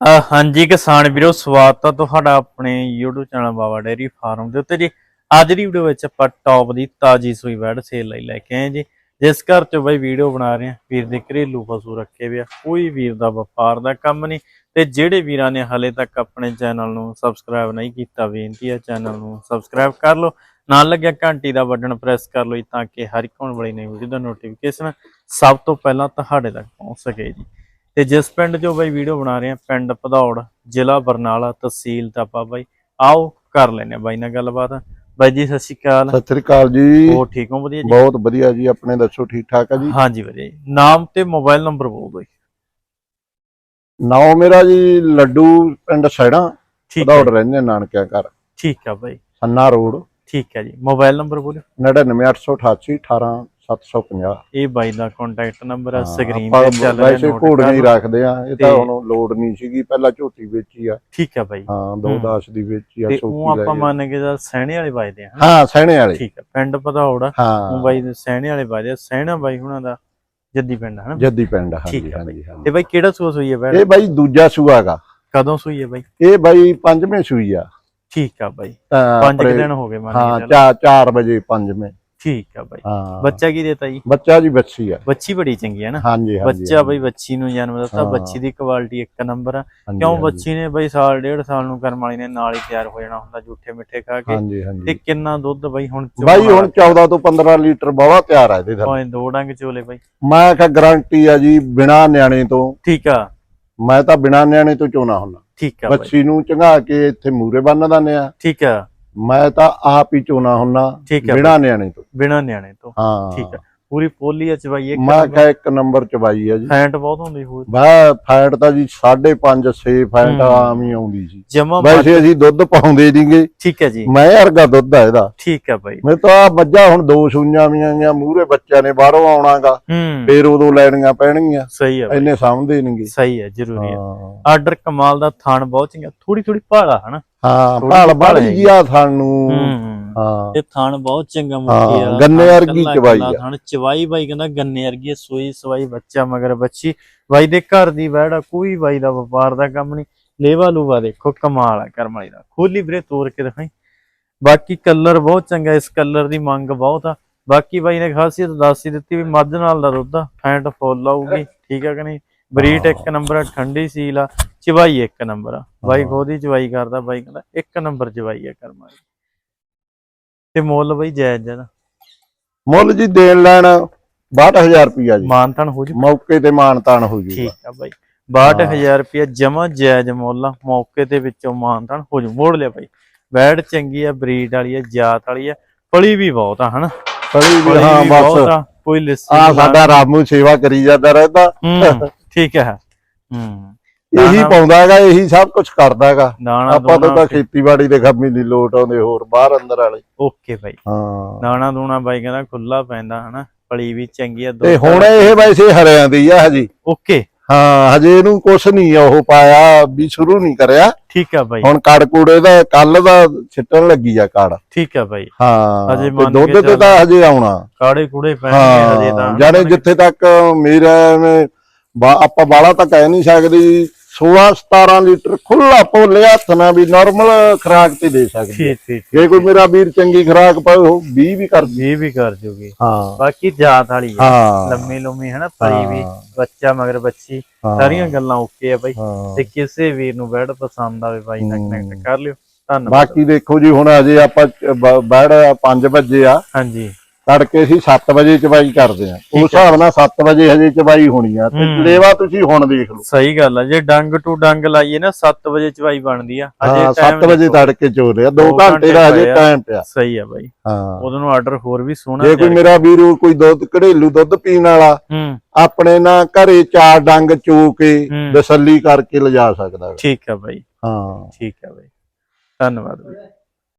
ਹਾਂਜੀ ਕਿਸਾਨ ਵੀਰੋ, ਸਵਾਗਤ ਹੈ ਤੁਹਾਡਾ ਆਪਣੇ YouTube channel Baba dairy farm ਦੇ ਉੱਤੇ ਜੀ। ਅੱਜ ਦੀ ਵੀਡੀਓ ਵਿੱਚ ਆਪਾਂ ਟੌਪ ਦੀ ਤਾਜੀ ਸੂਈ ਵੈੜ ਸੇਲ ਲਈ ਲੈ ਕੇ ਆਏ ਜੀ। ਜਿਸ ਘਰ 'ਚੋਂ ਬਈ ਵੀਡੀਓ ਬਣਾ ਰਹੇ ਆ ਵੀਰ ਦੇ ਘਰੇਲੂ ਪਸ਼ੂ ਰੱਖੇ ਹੋਏ ਆ। ਕੋਈ ਵੀਰ ਦਾ ਵਪਾਰ ਦਾ ਕੰਮ ਨਹੀਂ ਤੇ ਜਿਹੜੇ ਵੀਰਾਂ ਨੇ ਹਲੇ ਤੱਕ ਆਪਣੇ ਚੈਨਲ ਨੂੰ ਸਬਸਕ੍ਰਾਈਬ ਨਹੀਂ ਕੀਤਾ, ਬੇਨਤੀ ਹੈ ਚੈਨਲ ਨੂੰ ਸਬਸਕ੍ਰਾਈਬ ਕਰ ਲਓ। ਨਾਲ ਲੱਗਿਆ ਘੰਟੀ ਦਾ ਬਟਨ ਪ੍ਰੈਸ ਕਰ ਲਓ ਜੀ ਤਾਂ ਕਿ ਹਰ ਇੱਕ ਆਉਣ ਵਾਲੀ ਨਵੀਂ ਵੀਡੀਓ ਦਾ ਨੋਟੀਫਿਕੇਸ਼ਨ ਸਭ ਤੋਂ ਪਹਿਲਾਂ ਤੁਹਾਡੇ ਤੱਕ ਪਹੁੰਚ ਸਕੇ ਜੀ। ਤੇ ਜਿਸ ਪਿੰਡ ਜੋ ਬਾਈ ਵੀਡੀਓ ਬਣਾ ਰਹੇ ਆ ਪਿੰਡ ਭਦੌੜ ਜ਼ਿਲ੍ਹਾ ਬਰਨਾਲਾ ਤਹਿਸੀਲ ਤਾਪਾ ਬਾਈ। ਆਓ ਕਰ ਲੈਨੇ ਆ ਬਾਈ ਨਾਲ ਗੱਲਬਾਤ। ਬਾਈ ਜੀ ਸਤਿ ਸ਼੍ਰੀ ਅਕਾਲ। ਸਤਿ ਸ੍ਰੀ ਅਕਾਲ ਜੀ। ਹੋਰ ਠੀਕ ਹੋ? ਵਧੀਆ ਜੀ? ਬਹੁਤ ਵਧੀਆ ਜੀ ਆਪਣੇ ਦੱਸੋ ਠੀਕ ਠਾਕ ਆ ਜੀ? ਹਾਂਜੀ ਵਧੀਆ ਜੀ। ਨਾਮ ਤੇ ਮੋਬਾਈਲ ਨੰਬਰ ਬੋਲ ਜੀ। ਨਾਮ ਮੇਰਾ ਜੀ ਲੱਡੂ ਪਿੰਡ ਹੈ ਭਦੌੜ ਰਹਿੰਦੇ ਆ ਨਾਨਕਿਆਂ ਘਰ। ਠੀਕ ਹੈ ਬਾਈ। ਸੰਨਾ ਰੋਡ। ਠੀਕ ਹੈ ਜੀ। ਮੋਬਾਈਲ ਨੰਬਰ ਬੋਲਿਓ 99888 18750 ਇਹ ਬਾਈ ਦਾ ਕੰਟੈਕਟ ਨੰਬਰ ਆ ਸਕਰੀਨ ਤੇ ਚੱਲ ਰਿਹਾ ਵੈਸੇ note ਘੋੜ ਕਰ ਨਹੀਂ ਲਓ। ਰੱਖਦੇ ਆ ਇਹ ਤਾਂ ਹੁਣ ਲੋਡ ਨਹੀਂ ਸੀਗੀ ਪਹਿਲਾਂ ਝੋਟੀ ਵੇਚੀ ਆ। ਠੀਕ ਹੈ ਬਾਈ। ਹਾਂ 210 ਦੀ ਵੇਚੀ ਆ ਤੇ ਉਹ ਸੋਕੀ ਆਪਾਂ ਮੰਨ ਕੇ ਦਾ ਸਹਿਣੇ ਵਾਲੇ ਵੱਜਦੇ ਆ ਹਾਂ ਸੈਣੇ ਵਾਲੇ। ਠੀਕ ਹੈ ਪਿੰਡ ਭਦੌੜ ਆ। ਉਹ ਹਾਂ ਬਾਈ ਦੇ ਸਹਿਣੇ ਵਾਲੇ ਵੱਜਦੇ ਆ। ਸਹਿਣਾ ਬਾਈ ਹੁਣਾਂ ਦਾ ਜੱਦੀ ਪਿੰਡ ਹੈ ਨਾ ਜੱਦੀ ਪਿੰਡ ਹਾਂਜੀ ਠੀਕ ਆ ਹਾਂਜੀ ਤੇ ਬਾਈ ਕਿਹੜਾ ਸੂਆ ਸੂਈ ਹੈ ਬੈੜ ਇਹ ਬਾਈ ਦੂਜਾ ਸੂਆਗਾ ਕਦੋਂ ਸੂਈ ਹੈ ਬਾਈ? ਇਹ ਬਾਈ ਪੰਜਵੇਂ ਸੂਈ ਆ। ਠੀਕ ਆ ਬਾਈ। ਪੰਜ ਦਿਨ ਹੋ ਗਏ ਮੰਨ ਹਾਂ ਕੇ ਚੱਲ। 4 4 ਵਜੇ ਪੰਜਵੇਂ। ਠੀਕ ਆ ਬਾਈ। ਹਾਂ। ਬੱਚਾ ਕੀ ਦੇਤਾ ਜੀ? ਬੱਚਾ ਜੀ ਬੱਚੀ ਆ। ਬੱਚੀ ਬੜੀ ਚੰਗੀ ਹੈ ਨਾ। ਹਾਂਜੀ ਹਾਂਜੀ ਬੱਚਾ ਬਈ ਬੱਚੀ ਨੂੰ ਜਨਮ ਦਿੱਤਾ। ਬੱਚੀ ਦੀ ਕੁਆਲਿਟੀ ਇੱਕ ਨੰਬਰ ਆ। ਕਿਉਂ। ਬੱਚੀ ਨੇ ਬਈ ਸਾਲ ਡੇਢ ਸਾਲ ਨੂੰ ਕਰਮ ਵਾਲੀ ਨੇ ਨਾਲ ਹੀ ਤਿਆਰ ਹੋ ਜਾਣਾ ਹੁੰਦਾ ਝੂਠੇ ਮਿੱਠੇ ਖਾ ਕੇ। ਹਾਂਜੀ ਤੇ ਕਿੰਨਾ ਦੁੱਧ ਬਈ ਹੁਣ ਬਾਈ ਹੁਣ 14 ਤੋਂ 15 ਲੀਟਰ ਬਾਵਾ ਤਿਆਰ ਆ ਇਹਦੇ ਥੱਲੇ। ਭਾਵੇਂ ਦੋ ਡੰਗ ਚੋਲੇ ਬਈ। ਮੈਂ ਕਿਹਾ ਗਾਰੰਟੀ ਆ ਜੀ ਬਿਨਾ ਨਿਆਣੇ ਤੋਂ। ਠੀਕ ਆ। ਮੈਂ ਤਾਂ ਬਿਨਾ ਨਿਆਣੇ ਤੋਂ ਚੋਣਾ ਹੁੰਦਾ। ਠੀਕ ਆ ਬੱਚੀ ਨੂੰ ਚੰਗਾ ਕੇ ਇੱਥੇ ਮੂਰੇ ਬੰਨ ਦਿੰਦੇ ਆ। ਠੀਕ ਆ। ਮੈਂ ਤਾਂ ਆਪ ਹੀ ਚੋਣਾ ਹੁੰਦਾ ਠੀਕ ਆ ਬਿਨਾ ਨਿਆਣੇ ਤੋਂ। ਬਿਨਾ ਨਿਆਣੇ ਤੋਂ। ਹਾਂ। ਠੀਕ ਆ ਪੂਰੀ ਪੋਲੀ ਆ ਚਵਾਈ ਇੱਕ ਮੈਂ ਕਿਹਾ ਇੱਕ ਨੰਬਰ ਚ ਬਾਈ ਆ ਜੀ। ਫੈਂਟ ਬਹੁਤ ਹੁੰਦੀ ਹੋਊ। ਬਾ ਫੈਟ ਤਾਂ ਜੀ 5.5 6 ਫੈਟ ਹੂੰ। ਆਮ ਹੀ ਆਉਂਦੀ ਸੀ। ਜਮਾ ਵੈਸੇ ਅਸੀਂ ਦੁੱਧ ਪਾਉਂਦੇ ਨਹੀਂਗੇ। ਠੀਕ ਹੈ ਜੀ। ਮੈਂ ਵਰਗਾ ਦੁੱਧ ਆ ਇਹਦਾ। ਠੀਕ ਆ ਬਾਈ ਮੈਂ ਤਾਂ ਮੱਝਾਂ ਹੁਣ ਦੋ ਸੂਈਆਂ ਵੀਆਂ ਜਾਂ ਮੂਰੇ ਬੱਚਿਆਂ ਨੇ ਬਾਹਰੋਂ ਆਉਣਾਗਾ। ਹੂੰ। ਫੇਰ ਉਦੋਂ ਲੈਣੀਆਂ ਪੈਣਗੀਆਂ। ਸਹੀ ਆ ਬਾਈ ਇੰਨੇ ਸਾਂਭਦੇ ਨਹੀਂਗੇ। ਸਹੀ ਹੈ ਜ਼ਰੂਰੀ ਹੈ। ਹਾਂ। ਆਰਡਰ ਕਮਾਲ ਦਾ ਥਾਣ ਬਹੁਤ ਚੰਗਾ। ਥੋੜੀ ਥੋੜੀ ਭਾਲਾ ਹਨਾ? ਹਾਂ ਭਾਲ ਬਾੜੀ ਜੀ ਆ ਸਾਨੂੰ ਹੂੰ। ਇਹ ਥਣ ਬਹੁਤ ਚੰਗਾ ਮੁੱਕੀ ਆ। ਗੰਨੇ ਵਰਗੀ ਚਵਾਈ ਆ। ਥਣ ਚਵਾਈ ਬਾਈ ਕਹਿੰਦਾ ਗੰਨੇ ਵਰਗੀ ਸੂਈ ਸਵਾਈ ਬੱਚਾ ਮਗਰ ਬੱਚੀ। ਬਾਈ ਦੇ ਘਰ ਦੀ ਵੈੜਾ ਕੋਈ ਬਾਈ ਦਾ ਵਪਾਰ ਦਾ ਕੰਮ ਨਹੀਂ। ਲੇਵਾ ਲੂਵਾ ਦੇਖੋ ਕਮਾਲ ਆ ਕਰਮ ਵਾਲੀ ਦਾ। ਖੋਲੀ ਵੀਰੇ ਤੋੜ ਕੇ ਦਿਖਾਈ। ਬਾਕੀ ਕਲਰ ਬਹੁਤ ਚੰਗਾ ਇਸ ਕਲਰ ਦੀ ਮੰਗ ਬਹੁਤ ਆ। ਬਾਕੀ ਬਾਈ ਨੇ ਖਾਸੀਅਤ ਦੱਸ ਹੀ ਦਿੱਤੀ ਵੀ ਮੱਝ ਨਾਲ ਦਾ ਦੁੱਧ ਫੈਂਟ ਫੁੱਲ ਆਊਗੀ ਠੀਕ ਆ ਕਿ ਨਹੀਂ? ਬਰੀਟ ਇੱਕ ਨੰਬਰ ਆ ਠੰਡੀ ਸੀਲ ਆ ਚਵਾਈ ਇੱਕ ਨੰਬਰ ਆ। ਬਾਈ ਹਾਂ। ਖੋਦੀ ਚਵਾਈ ਕਰਦਾ ਬਾਈ ਕਹਿੰਦਾ ਇੱਕ ਨੰਬਰ ਚਵਾਈ ਆ ਕਰਮ ਤੇ ਮੁੱਲ ਬਈ ਜਾਇਜ਼ ਜਦਾ ਮੁੱਲ ਜੀ ਦੇਣ ਲੈਣ 62000 ਰੁਪਿਆ ਜੀ। ਮਾਨਤਨ ਹੋ ਜੂ। ਮੌਕੇ ਤੇ ਮਾਨਤਾਨ ਹੋ ਜੂਗਾ। ਠੀਕ ਆ ਬਾਈ। 62000 ਰੁਪਏ ਜਮਾ ਜਾਇਜ਼ ਮੁੱਲ ਆ। ਮੌਕੇ ਤੇ ਵਿੱਚੋਂ ਮਾਨਤਨ ਹੋ ਜੂ। ਮੋੜ ਲਿਆ ਬਾਈ। ਬੈੜ ਚੰਗੀ ਆ ਬਰੀਡ ਵਾਲੀ ਆ ਜਾਤ ਵਾਲੀ ਆ। ਪਲੀ ਵੀ ਬਹੁਤ ਆ ਹਨਾ? ਵੀ ਪਲੀ ਹਾਂ ਵੀ ਬਹੁਤ ਬਸ ਕੋਈ ਲਿੱਸੀ ਆ। ਸਾਡਾ ਰਾਮੂ ਸੇਵਾ ਕਰੀ ਜਾਂਦਾ ਰਹਿੰਦਾ। ਹੂੰ। ਠੀਕ ਹੈ। ਹੂੰ। ਇਹੀ ਪਾਉਂਦਾ ਹੈਗਾ ਇਹੀ ਸਭ ਕੁਝ ਕਰਦਾ ਹੈਗਾ। ਦਾਣਾ ਆਪਾਂ ਤਾਂ ਤਾਂ ਖੇਤੀਬਾੜੀ ਦੇ ਹੀ ਨਹੀਂ ਲੋਟ ਆਉਂਦੇ ਹੋਰ ਬਾਹਰ ਅੰਦਰ ਵਾਲੇ। ਓਕੇ ਬਾਈ। ਹਾਂ। ਦਾਣਾ ਦੂਣਾ ਬਾਈ ਕਹਿੰਦਾ ਖੁੱਲਾ ਪੈਂਦਾ ਹਨਾ? ਪਲੀ ਵੀ ਚੰਗੀ ਆ ਤੇ ਹੁਣ ਇਹ ਵੈਸੇ ਹਰਿਆਂ ਦੀ ਆ ਹਜੀ। ਓਕੇ। ਹਾਂ ਹਜੇ ਇਹਨੂੰ ਕੁਛ ਨਹੀਂ ਉਹ ਪਾਇਆ ਵੀ ਸ਼ੁਰੂ ਨਹੀਂ ਕਰਿਆ। ਠੀਕ ਆ ਬਾਈ। ਹੁਣ ਕੜ ਕੂੜੇ ਦਾ ਕੱਲ ਦਾ ਛਿੱਟਣ ਲੱਗੀ ਆ ਕੜ। ਠੀਕ ਆ ਬਾਈ। ਹਾਂ ਹਜੇ ਮੰਨ ਦੁੱਧ ਤੇ। ਤਾਂ ਹਜੇ ਆਉਣਾ। ਕਾੜੇ ਕੂੜੇ ਪੈਣਗੇ ਹਜੇ ਤਾਂ ਜਾਨੇ ਜਿੱਥੇ ਤੱਕ ਮੇਰਾ ਆਪਾਂ ਬਾਲਾ ਤਾਂ ਕਹਿ ਨਹੀਂ ਸਕਦੇ 16 17 ਲੀਟਰ ਖੁੱਲਾ ਪੋਲੇ ਹੱਥ ਨਾਲ ਵੀ ਨਾਰਮਲ ਖਰਾਕ ਤੇ ਦੇ ਸਕਦੇ ਜੇ ਕੋਈ ਮੇਰਾ ਵੀਰ ਚੰਗੀ ਖਰਾਕ ਪਾਏ ਉਹ 20 ਵੀ ਕਰ ਦੇ ਇਹ ਵੀ ਕਰ ਜੂਗੀ। ਹਾਂ। ਬਾਕੀ ਜਾਤ ਵਾਲੀ ਹੈ। ਲੰਮੀ ਲੰਮੀ ਹੈ ਨਾ ਪਰੀ ਵੀ। ਬੱਚਾ ਮਗਰ ਬੱਚੀ। ਸਾਰੀਆਂ ਗੱਲਾਂ ਓਕੇ ਆ ਬਾਈ। ਤੇ ਕਿਸੇ ਵੀਰ ਨੂੰ ਬੈਡ ਪਸੰਦ ਆਵੇ ਬਾਈ ਨਾਲ। ਕਨੈਕਟ ਕਰ ਲਿਓ। ਧੰਨਵਾਦ। ਬਾਕੀ ਦੇਖੋ ਜੀ ਹੁਣ ਅਜੇ ਆਪਾਂ ਬੈੜ 5 ਵਜੇ ਆ। ਹਾਂਜੀ। ਤੜਕੇ ਅਸੀਂ 7 ਵਜੇ ਚਵਾਈ ਕਰਦੇ ਆ ਉਸ ਹਿਸਾਬ ਨਾਲ 7 ਵਜੇ ਹਜੇ ਚਵਾਈ ਹੋਣੀ ਆ। ਤੇ। ਲੇਵਾ ਤੁਸੀਂ ਹੁਣ ਦੇਖ ਲਓ। ਸਹੀ ਗੱਲ ਆ ਜੇ ਡੰਗ ਟੂ ਡੰਗ ਲਾਈਏ ਨਾ 7 ਵਜੇ ਚਵਾਈ ਬਣਦੀ ਆ। ਹਾਂ time 7 ਵਜੇ। ਤੜਕੇ ਚੋ ਰਿਹਾ 2 ਦੋ ਘੰਟੇ ਦਾ ਹਜੇ। ਟਾਈਮ ਪਿਆ। ਸਹੀ ਆ ਬਾਈ। ਹਾਂ। ਨੂੰ ਆਰਡਰ ਹੋਰ ਵੀ ਸੋਹਣਾ ਜੇ ਕੋਈ ਮੇਰਾ ਵੀਰ ਕੋਈ ਦੁੱਧ ਘੜੇਲੂ ਦੁੱਧ ਪੀਣ ਵਾਲਾ ਆਪਣੇ ਨਾ ਘਰੇ ਚਾਰ ਡੰਗ ਚੋ ਕੇ ਹੂੰ। ਤਸੱਲੀ ਕਰਕੇ ਲਿਜਾ ਸਕਦਾ। ਠੀਕ ਆ ਬਾਈ। ਹਾਂ। ਠੀਕ ਆ ਬਾਈ। ਧੰਨਵਾਦ ਬਾਈ।